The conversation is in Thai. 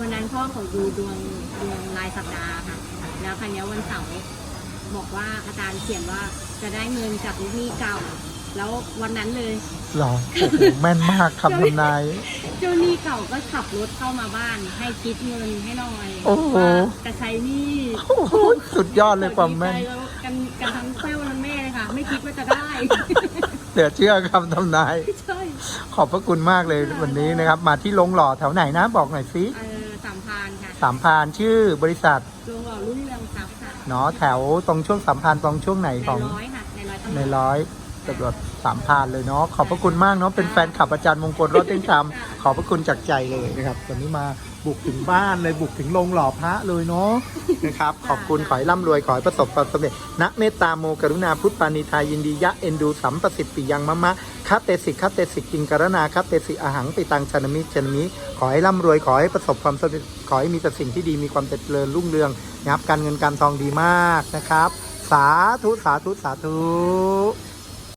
วันนั้นพ่อเขาดูดวงดวงรายสัปดาห์ค่ะ แล้วครั้งนี้ยวันเสาร์บอกว่าอาจารย์เขียนว่าจะได้เงินจากลูกหนี้เก่า แล้ววันนั้นเลยหรอโอ้โหแม่นมากคำทำนาย เจ้าหนี้เก่าก็ขับรถเข้ามาบ้าน ให้คิดเงินให้หน่อยโอ้โห ว่าจะใช้หนี้โอ้โหสุดยอดเลยความแม่น ดีใจกันกันทั้งเซลล์ทั้งแม่เลยค่ะ ไม่คิดว่าจะได้เหลือเชื่อคำทำนาย ใช่ขอบพระคุณมากเลยวันนี้นะครับ มาที่ลงหล่อแถวไหนนะบอกหน่อยสิ เออ สามพานค่ะสามพรานชื่อบริษัทลงหล่อรุ่นเรืองทรัพย์ค่ะเนาะแถวตรงช่วงสามพรานตรงช่วงไหนในของร้อยค่ะในร้อยตำรในวจร้อยตำรวจสามพรานเลยเนาะขอบพระคุณมากเนาะเป็นแฟนขับอาจารย์มงคลรถเต้นคำขอบพระคุณจากใจเลยนะครับวันนี้มา บุกถึงบ้านเลยบุกถึงโรงหล่อพระเลยเนาะนะครับ ขอบคุณขอให้ร่ำรวยขอให้ประสบความสำเร็จณเมตตาโมกรุณาพุทธปานิทายินดียะเอ็นดูสัมประสิทธิ์ปิยังมะมะคัตเตสิกคัตเตสิกกิงกรณาคัตเตสิอาหังปิตังชนมิชนมิขอให้ร่ำรวยขอให้ประสบความสำเร็จขอให้มีแต่สิ่งที่ดีมีความเจริญรุ่งเรืองนะครับการเงินการทองดีมากนะครับ สาธุสาธุสาธุ